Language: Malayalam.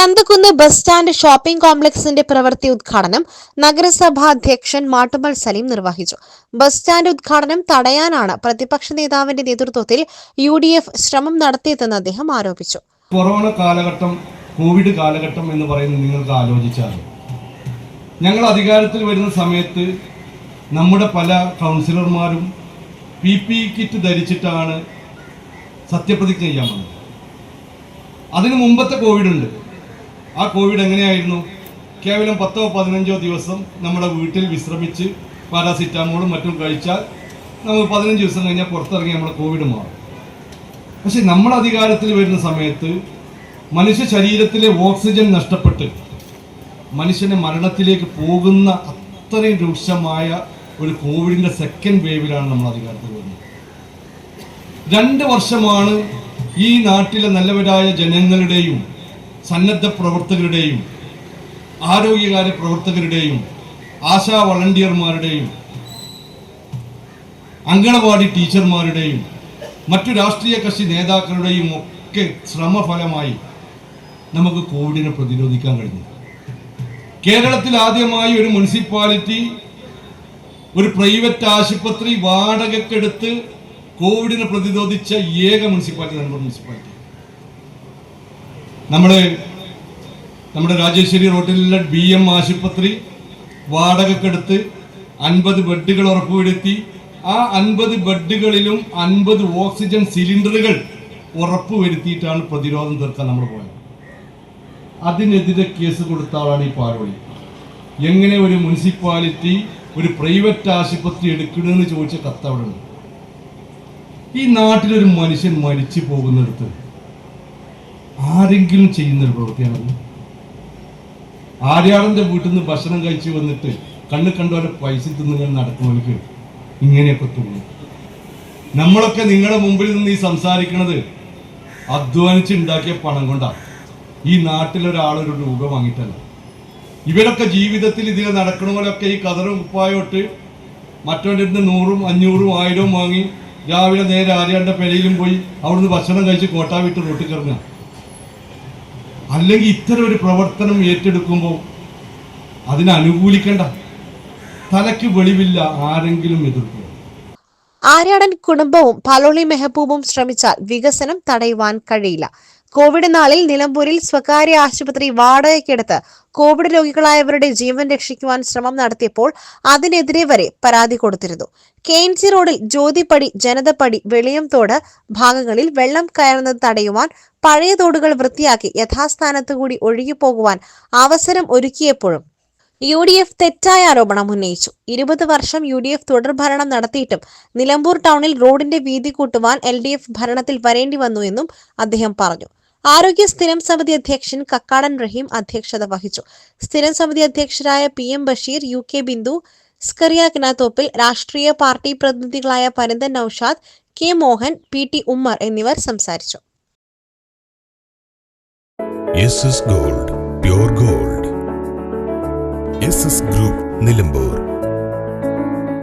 ചന്തക്കുന്ന് ബസ് സ്റ്റാൻഡ് ഷോപ്പിംഗ് കോംപ്ലക്സിന്റെ പ്രവൃത്തി ഉദ്ഘാടനം നഗരസഭാ അധ്യക്ഷൻ മാട്ടുമൽ സലീം നിർവഹിച്ചു. ബസ് സ്റ്റാൻഡ് ഉദ്ഘാടനം തടയാനാണ് പ്രതിപക്ഷ നേതാവിന്റെ നേതൃത്വത്തിൽ യു ശ്രമം നടത്തിയതെന്ന് അദ്ദേഹം ആരോപിച്ചു. കൊറോണ കാലഘട്ടം കോവിഡ് കാലഘട്ടം എന്ന് പറയുന്നത് നിങ്ങൾക്ക് ആലോചിച്ചാൽ ഞങ്ങൾ അധികാരത്തിൽ വരുന്ന സമയത്ത് നമ്മുടെ പല കൗൺസിലർമാരും പി പി കിറ്റ് ധരിച്ചിട്ടാണ് സത്യപ്രതിജ്ഞ ചെയ്യാൻ വന്നത്. അതിന് മുമ്പത്തെ കോവിഡ് ഉണ്ട് ആ കോവിഡ് എങ്ങനെയായിരുന്നു? കേവലം പത്തോ പതിനഞ്ചോ ദിവസം നമ്മുടെ വീട്ടിൽ വിശ്രമിച്ച് പാരാസിറ്റാമോളും മറ്റും കഴിച്ചാൽ നമ്മൾ പതിനഞ്ച് ദിവസം കഴിഞ്ഞാൽ പുറത്തിറങ്ങി നമ്മുടെ കോവിഡ് മാറും. പക്ഷെ നമ്മൾ അധികാരത്തിൽ വരുന്ന സമയത്ത് മനുഷ്യ ശരീരത്തിലെ ഓക്സിജൻ നഷ്ടപ്പെട്ട് മനുഷ്യനെ മരണത്തിലേക്ക് പോകുന്ന അത്രയും രൂക്ഷമായ ഒരു കോവിഡിന്റെ സെക്കൻഡ് വേവിലാണ് നമ്മൾ അധികാരത്തിൽ വരുന്നത്. രണ്ട് വർഷമാണ് ഈ നാട്ടിലെ നല്ലവരായ ജനങ്ങളുടെയും സന്നദ്ധ പ്രവർത്തകരുടെയും ആരോഗ്യകാര്യ പ്രവർത്തകരുടെയും ആശാ വളണ്ടിയർമാരുടെയും അങ്കണവാടി ടീച്ചർമാരുടെയും മറ്റു രാഷ്ട്രീയ കക്ഷി നേതാക്കളുടെയും ഒക്കെ ശ്രമഫലമായി നമുക്ക് കോവിഡിനെ പ്രതിരോധിക്കാൻ കഴിഞ്ഞു. കേരളത്തിൽ ആദ്യമായി ഒരു മുനിസിപ്പാലിറ്റി ഒരു പ്രൈവറ്റ് ആശുപത്രി വാടകക്കെടുത്ത് കോവിഡിനെ പ്രതിരോധിച്ച ഏക മുനിസിപ്പാലിറ്റി നമ്മുടെ മുനിസിപ്പാലിറ്റി. നമ്മൾ നമ്മുടെ രാജേശ്വരി റോഡിലുള്ള ബി എം ആശുപത്രി വാടകക്കെടുത്ത് അൻപത് ബെഡുകൾ ഉറപ്പുവരുത്തി. ആ അൻപത് ബെഡുകളിലും അൻപത് ഓക്സിജൻ സിലിണ്ടറുകൾ ഉറപ്പുവരുത്തിയിട്ടാണ് പ്രതിരോധം തീർക്കാൻ നമ്മൾ പോയത്. അതിനെതിരെ കേസ് കൊടുത്ത ആളാണ് ഈ പാരോളി എങ്ങനെ ഒരു മുനിസിപ്പാലിറ്റി ഒരു പ്രൈവറ്റ് ആശുപത്രി എടുക്കണമെന്ന് ചോദിച്ച കത്ത് അവിടെ ഈ നാട്ടിലൊരു മനുഷ്യൻ മരിച്ചു പോകുന്നിടത്ത് ആരെങ്കിലും ചെയ്യുന്നൊരു പ്രവൃത്തിയാണത്. ആര്യാടന്റെ വീട്ടിൽ നിന്ന് ഭക്ഷണം കഴിച്ച് വന്നിട്ട് കണ്ണ് കണ്ടവരെ പൈസ തിന്നുകൾ നടക്കുന്നവർക്ക് ഇങ്ങനെയൊക്കെ തോന്നും. നമ്മളൊക്കെ നിങ്ങളുടെ മുമ്പിൽ നിന്ന് ഈ സംസാരിക്കണത് അധ്വാനിച്ച് ഉണ്ടാക്കിയ പണം കൊണ്ടാണ് ഈ നാട്ടിലൊരാളൊരു രൂപ വാങ്ങിയിട്ടല്ല. ഇവരൊക്കെ ജീവിതത്തിൽ ഇതിൽ നടക്കണവരൊക്കെ ഈ കതറും ഉപ്പായോട്ട് മറ്റവന്റെ അടുത്ത് നൂറും അഞ്ഞൂറും ആയിരവും വാങ്ങി രാവിലെ നേരെ ആര്യാന്റെ പെരയിലും പോയി അവിടുന്ന് ഭക്ഷണം കഴിച്ച് കോട്ടാ വിട്ട് റോട്ടിൽ കിറങ്ങുക. അല്ലെങ്കിൽ ഇത്തരം ഒരു പ്രവർത്തനം ഏറ്റെടുക്കുമ്പോൾ അതിനെ അനുകൂലിക്കണ്ട. തലയ്ക്ക് വെളിവില്ല ആരെങ്കിലും എതിർക്കും. ആര്യാടൻ കുടുംബവും പലോളി മെഹബൂബും ശ്രമിച്ചാൽ വികസനം തടയുവാൻ കഴിയില്ല. കോവിഡ് നാളിൽ നിലമ്പൂരിൽ സ്വകാര്യ ആശുപത്രി വാടകയ്ക്കെടുത്ത് കോവിഡ് രോഗികളായവരുടെ ജീവൻ രക്ഷിക്കുവാൻ ശ്രമം നടത്തിയപ്പോൾ അതിനെതിരെ വരെ പരാതി കൊടുത്തിരുന്നു. കെ എൻ സി റോഡിൽ ജ്യോതിപ്പടി ജനതപ്പടി വെളിയംതോട് ഭാഗങ്ങളിൽ വെള്ളം കയറുന്നത് തടയുവാൻ പഴയ തോടുകൾ വൃത്തിയാക്കി യഥാസ്ഥാനത്തു കൂടി ഒഴുകിപ്പോകുവാൻ അവസരം ഒരുക്കിയപ്പോഴും യു ഡി എഫ് തെറ്റായ ആരോപണം ഉന്നയിച്ചു. ഇരുപത് വർഷം യു ഡി എഫ് തുടർഭരണം നടത്തിയിട്ടും നിലമ്പൂർ ടൗണിൽ റോഡിന്റെ വീതി കൂട്ടുവാൻ എൽ ഡി എഫ് ഭരണത്തിൽ വരേണ്ടി വന്നു എന്നും അദ്ദേഹം പറഞ്ഞു. ആരോഗ്യ സ്ഥിരം സമിതി അധ്യക്ഷൻ കക്കാടൻ റഹീം അധ്യക്ഷത വഹിച്ചു. സ്ഥിരം സമിതി അധ്യക്ഷരായ P M Basheer U K Bindu Scaria Kinathoppil രാഷ്ട്രീയ party പ്രതിനിധികളായ Paranthan Noushad K Mohan P T Ummer എന്നിവർ സംസാരിച്ചു. Gold gold group Nilambur